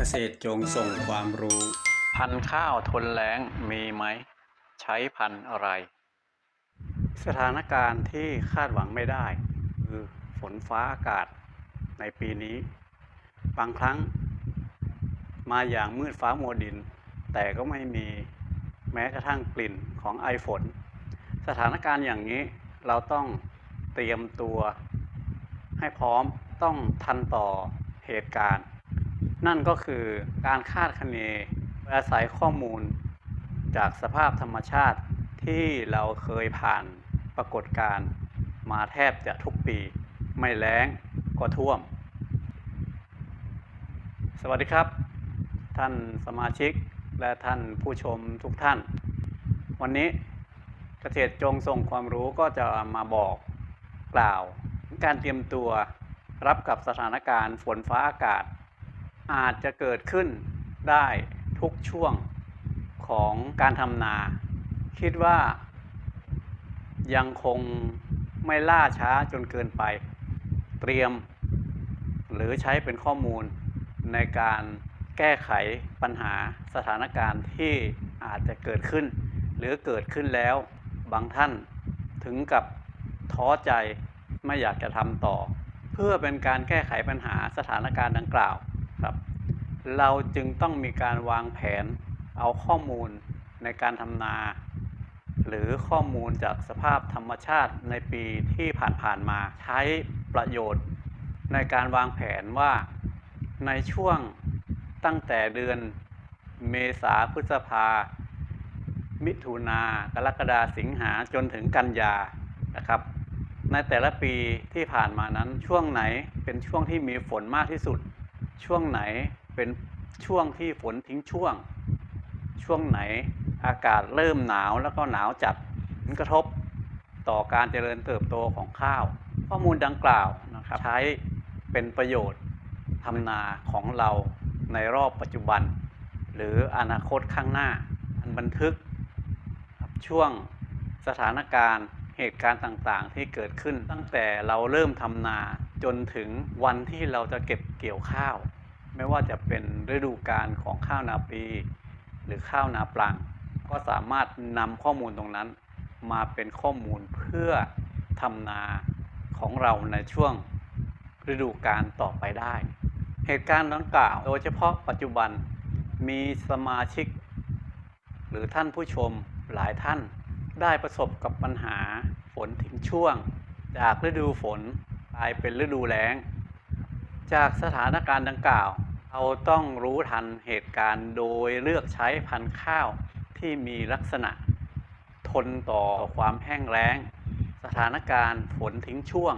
เกษตรจงส่งความรู้ พันธุ์ข้าวทนแล้งมีไหม ใช้พันธุ์อะไร สถานการณ์ที่คาดหวังไม่ได้ คือฝนฟ้าอากาศในปีนี้ บางครั้ง มาอย่างมืดฟ้ามัวดิน แต่ก็ไม่มีแม้กระทั่งกลิ่นของไอฝน สถานการณ์อย่างนี้เราต้องเตรียมตัวให้พร้อมต้องทันต่อเหตุการณ์ นั่นก็คือการคาดคะเนอาศัยข้อมูล จากสภาพธรรมชาติที่เราเคยผ่านปรากฏการณ์มาแทบจะทุกปี ไม่แล้งก็ท่วม สวัสดีครับ ท่านสมาชิกและท่านผู้ชมทุกท่าน วันนี้เกษตรจงส่งความรู้ก็จะมาบอกกล่าว การเตรียมตัวรับกับสถานการณ์ฝนฟ้าอากาศ อาจจะเกิดขึ้นได้ทุกช่วงของการทำนา คิดว่ายังคงไม่ล่าช้าจนเกินไป เตรียม หรือใช้เป็นข้อมูลในการแก้ไขปัญหาสถานการณ์ที่อาจจะเกิดขึ้น หรือเกิดขึ้นแล้วบางท่านถึงกับท้อใจไม่อยากจะทำต่อ เพื่อเป็นการแก้ไขปัญหาสถานการณ์ดังกล่าว ครับ เราจึงต้องมีการวางแผนเอาข้อมูลในการทำนา หรือข้อมูลจากสภาพธรรมชาติในปีที่ผ่านๆมาใช้ประโยชน์ ในการวางแผนว่าในช่วงตั้งแต่เดือนเมษาพฤษภา มิถุนากรกฎาสิงหาจนถึงกันยานะครับ ในแต่ละปีที่ผ่านมานั้นช่วงไหนเป็นช่วงที่มีฝนมากที่สุด ช่วงไหนเป็นช่วงที่ฝนทิ้งช่วง ช่วงไหนอากาศเริ่มหนาวแล้วก็หนาวจัดผลกระทบต่อการเจริญเติบโตของข้าว ข้อมูลดังกล่าวนะครับใช้เป็นประโยชน์ทำนาของเราในรอบปัจจุบัน หรืออนาคตข้างหน้าอันบันทึก ช่วงสถานการณ์เหตุการณ์ต่างๆ ที่เกิดขึ้นตั้งแต่เราเริ่มทำนาจนถึงวันที่เราจะเก็บเกี่ยวข้าว ไม่ว่าจะเป็นฤดูกาลของข้าวนาปี หรือข้าวนาปลัง ก็สามารถนำข้อมูลตรงนั้นมาเป็นข้อมูลเพื่อทำนาของเราในช่วงฤดูกาลต่อไปได้ เหตุการณ์ดังกล่าวโดยเฉพาะปัจจุบันมีสมาชิก หรือท่านผู้ชมหลายท่านได้ประสบกับปัญหาฝนทิ้งช่วง จากฤดูฝนกลายเป็นฤดูแล้ง จากสถานการณ์ดังกล่าว เราต้องรู้ทันเหตุการณ์โดยเลือกใช้พันธุ์ข้าวที่มีลักษณะ ทนต่อความแห้งแล้ง สถานการณ์ฝนทิ้งช่วง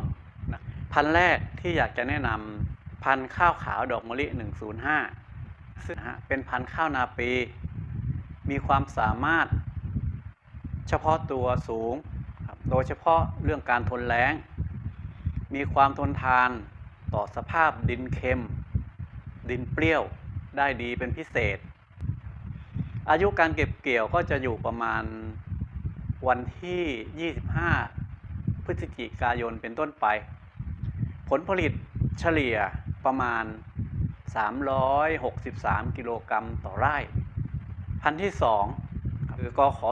นะพันธุ์แรกที่อยากจะแนะนำพันธุ์ข้าวขาวดอกมะลิ 105 ซึ่งนะเป็นพันธุ์ข้าวนาปี มีความสามารถเฉพาะตัวสูง โดยเฉพาะเรื่องการทนแล้ง มีความทนทานต่อสภาพดินเค็ม ดินเปรี้ยวได้ดีเป็นพิเศษ อายุการเก็บเกี่ยวก็จะอยู่ประมาณวันที่ 25 พฤศจิกายนเป็นต้นไป ผลผลิตเฉลี่ยประมาณ 363 กิโลกรัมต่อไร่ พันธุ์ที่ 2 คือกอขอ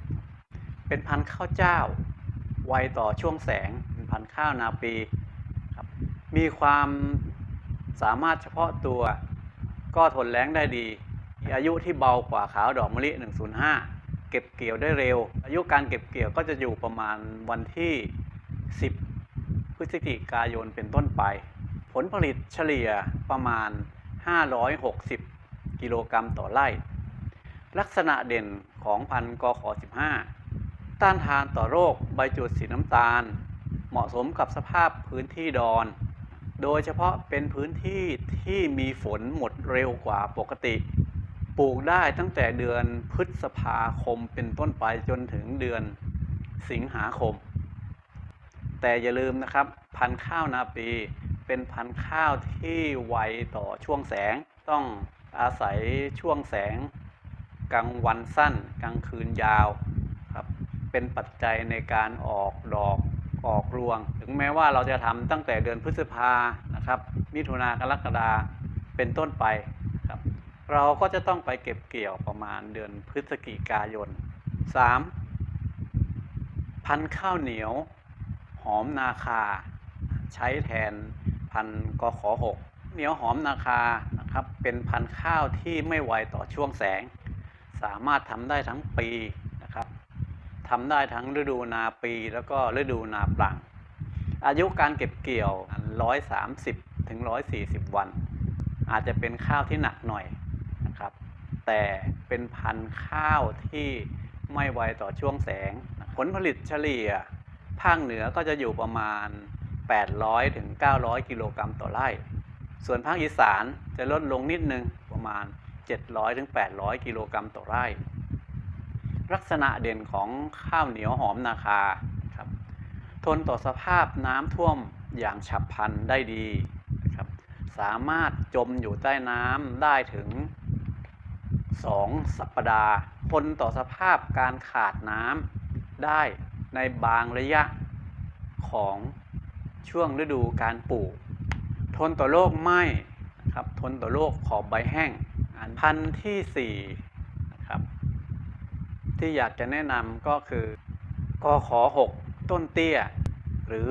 15 เป็นพันธุ์ข้าวเจ้า ไวต่อช่วงแสงเป็นพันธุ์ข้าวนาปี มีความ สามารถเฉพาะตัวก็ทนแล้งได้ดี มีอายุที่เบากว่าขาวดอกมะลิ 105 เก็บเกี่ยวได้เร็ว อายุการเก็บเกี่ยวก็จะอยู่ประมาณวันที่ 10 พฤศจิกายนเป็นต้นไป ผลผลิตเฉลี่ยประมาณ 560 กิโลกรัมต่อไร่ ลักษณะเด่นของพันธุ์กขอ15 ต้านทานต่อโรคใบจุดสีน้ำตาล เหมาะสมกับสภาพพื้นที่ดอน โดยเฉพาะเป็นพื้นที่ที่มีฝนหมดเร็วกว่าปกติ ปลูกได้ตั้งแต่เดือนพฤษภาคมเป็นต้นไปจนถึงเดือนสิงหาคม แต่อย่าลืมนะครับ พันธุ์ข้าวนาปีเป็นพันธุ์ข้าวที่ไวต่อช่วงแสงต้องอาศัยช่วงแสง กลางวันสั้น กลางคืนยาวครับเป็นปัจจัยในการออกดอก ออกรวง ถึงแม้ว่าเราจะทำตั้งแต่เดือนพฤษภานะครับ มิถุนากรกฎาเป็นต้นไปครับ เราก็จะต้องไปเก็บเกี่ยวประมาณเดือนพฤศจิกายน 3. พันข้าวเหนียว หอมนาคา ใช้แทนพันธุ์กขอหกเหนียวหอมนาคานะครับ เป็นพันข้าวที่ไม่ไวต่อช่วงแสง สามารถทำได้ทั้งปี ทำได้ทั้งฤดูนาปีแล้วก็ฤดูนาปลัง อายุการเก็บเกี่ยว 130ถึง140 วัน อาจจะเป็นข้าวที่หนักหน่อยนะครับ แต่เป็นพันธุ์ข้าวที่ไม่ไวต่อช่วงแสง ผลผลิตเฉลี่ย ภาคเหนือก็จะอยู่ประมาณ 800ถึง900 กิโลกรัมต่อไร่ ส่วนภาคอีสานจะลดลงนิดนึงประมาณ 700ถึง800 กิโลกรัมต่อไร่ ลักษณะเด่นของข้าวเหนียวหอมนาคาครับทนต่อสภาพน้ำท่วมอย่างฉับพลันได้ดีนะครับสามารถจมอยู่ใต้น้ำได้ถึง 2 สัปดาห์ทนต่อสภาพการขาดน้ำได้ในบางระยะของช่วงฤดูการปลูก ทนต่อโรคไหม้ครับทนต่อโรคขอบใบแห้งอันพันธุ์ที่ 4 ที่อยากจะแนะนำก็คือกอขอ6ต้นเตี้ย หรือ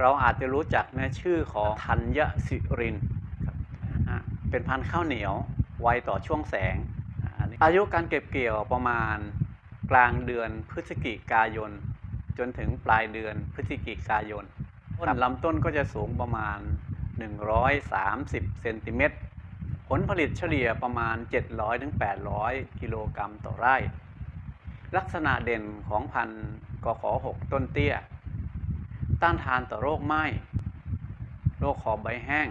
เราอาจจะรู้จักในชื่อของธัญสิริน เป็นพันธุ์ข้าวเหนียวไวต่อช่วงแสง อายุการเก็บเกี่ยวประมาณกลางเดือนพฤศจิกายน จนถึงปลายเดือนพฤศจิกายนต้นลำต้นก็จะสูงประมาณ 130เซนติเมตร ลผลิตเฉลี่ยประมาณ 700-800 กิโลกรัมต่อไร่ ลักษณะเด่นของพันธุ์กขอ6ต้นเตี้ย ต้านทานต่อโรคไหม้ โรคขอบใบแห้ง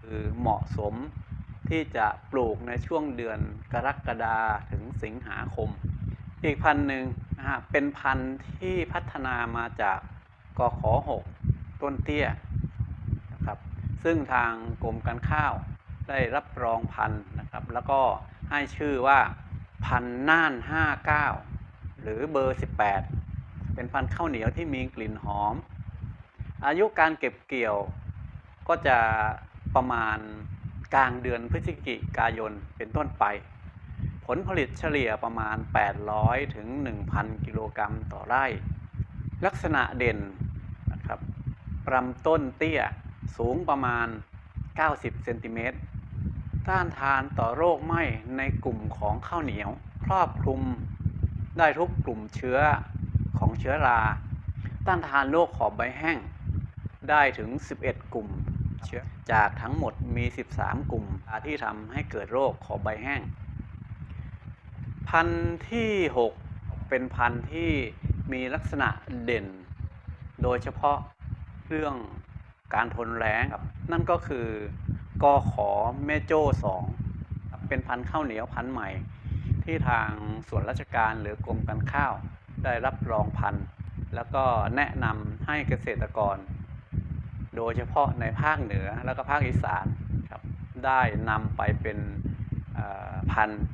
คือเหมาะสมที่จะปลูกในช่วงเดือนกรกฎาถึงสิงหาคม อีกพันธุ์หนึ่งนะฮะเป็นพันธุ์ที่พัฒนามาจากกขอ6ต้นเตี้ยนะครับซึ่งทางกรมการข้าว ได้รับรองพันธุ์นะครับ แล้วก็ให้ชื่อว่าพันธุ์น่าน 59 หรือเบอร์ 18 เป็นพันธุ์ข้าวเหนียวที่มีกลิ่นหอม อายุการเก็บเกี่ยวก็จะประมาณกลางเดือนพฤศจิกายนเป็นต้นไป ผลผลิตเฉลี่ยประมาณ 800 ถึง 1,000 กิโลกรัมต่อไร่ ลักษณะเด่นนะครับลำต้นเตี้ยสูงประมาณ 90 เซนติเมตร ต้านทานต่อโรคไหม้ในกลุ่มของข้าวเหนียว ครอบคลุมได้ทุกกลุ่มเชื้อของเชื้อรา ต้านทานโรคขอบใบแห้ง ได้ถึง 11 กลุ่มเชื้อจากทั้งหมดมี 13 กลุ่มที่ทำให้เกิดโรคขอบใบแห้ง พันธุ์ที่ 6 เป็นพันธุ์ที่มีลักษณะเด่น โดยเฉพาะเรื่องการทนแล้งครับนั่นก็คือ กอขอแม่โจ้สองเป็นพันธุ์ข้าวเหนียวพันธุ์ใหม่ ที่ทางส่วนราชการหรือกรมการข้าวได้รับรองพันธุ์แล้วก็แนะนำให้เกษตรกร โดยเฉพาะในภาคเหนือแล้วก็ภาคอีสานครับได้นำไปเป็นพันธุ์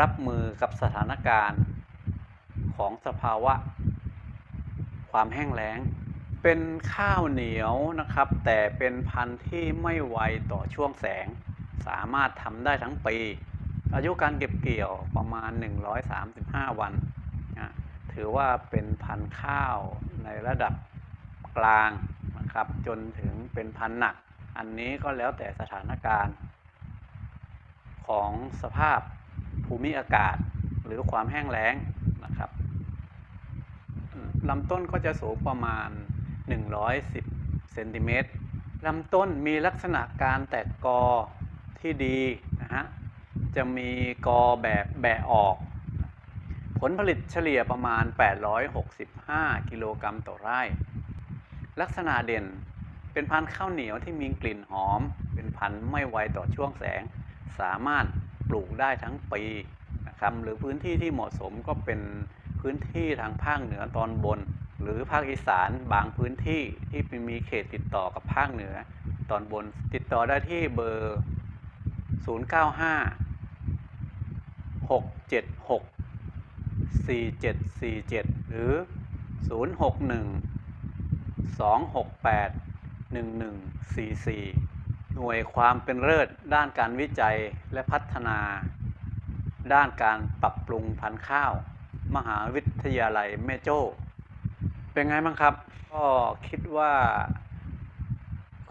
รับมือกับสถานการณ์ของสภาวะความแห้งแล้ง เป็นข้าวเหนียวนะครับ แต่เป็นพันธุ์ที่ไม่ไวต่อช่วงแสง สามารถทำได้ทั้งปี อายุการเก็บเกี่ยวประมาณ 135 วันนะถือว่าเป็นพันธุ์ข้าวในระดับกลางนะครับ จนถึงเป็นพันธุ์หนัก อันนี้ก็แล้วแต่สถานการณ์ ของสภาพภูมิอากาศหรือความแห้งแล้งนะครับลำต้นก็จะสูงประมาณ 110เซนติเมตรลำต้นมีลักษณะการแตกกอที่ดีนะฮะ จะมีกอแบบแบะออก ผลผลิตเฉลี่ยประมาณ 865 กิโลกรัมต่อไร่ ลักษณะเด่นเป็นพันธุ์ข้าวเหนียวที่มีกลิ่นหอม เป็นพันธุ์ไม่ไวต่อช่วงแสง สามารถปลูกได้ทั้งปีนะครับ หรือพื้นที่ที่เหมาะสมก็เป็นพื้นที่ทางภาคเหนือตอนบน หรือภาคอีสานบางพื้นที่ที่มีเขตติดต่อกับภาคเหนือ ตอนบนติดต่อได้ที่เบอร์ 095 676 4747 หรือ 061 268 1144 หน่วยความเป็นเลิศด้านการวิจัยและพัฒนา ด้านการปรับปรุงพันธุ์ข้าว มหาวิทยาลัยแม่โจ้ เป็นไงบ้างครับ ก็คิดว่า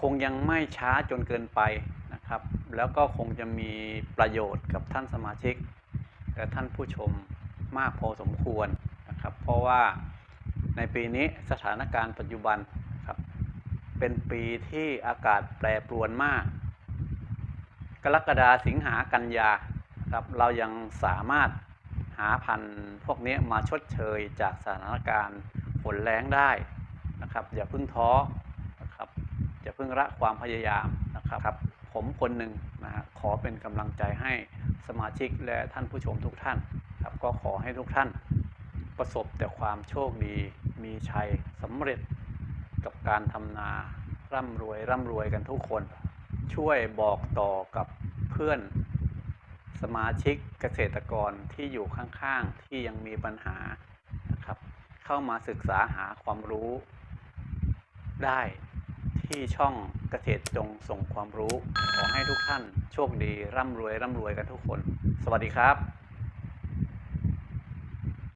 คงยังไม่ช้าจนเกินไปนะครับ แล้วก็คงจะมีประโยชน์กับท่านสมาชิก และท่านผู้ชมมากพอสมควรนะครับ เพราะว่าในปีนี้สถานการณ์ปัจจุบันครับ เป็นปีที่อากาศแปรปรวนมาก กรกฎาสิงหากันยาครับเรายังสามารถหาพันธุ์พวกนี้มาชดเชยจากสถานการณ์ ฝนแรงได้นะครับ อย่าพิ่งท้อนะครับอย่าพิ่งละความพยายามนะครับ ผมคนหนึ่งนะฮะขอเป็นกำลังใจให้สมาชิกและท่านผู้ชมทุกท่านครับก็ขอให้ทุกท่านประสบแต่ความโชคดีมีชัยสำเร็จกับการทำนา ร่ำรวยร่ำรวยกันทุกคน ช่วยบอกต่อกับเพื่อนสมาชิกเกษตรกรที่อยู่ข้างๆ ที่ยังมีปัญหา เข้ามาศึกษาหาความรู้ ได้ที่ช่องเกษตรจงส่งความรู้ ขอให้ทุกท่านโชคดีร่ำรวยร่ำรวยกันทุกคน สวัสดีครับ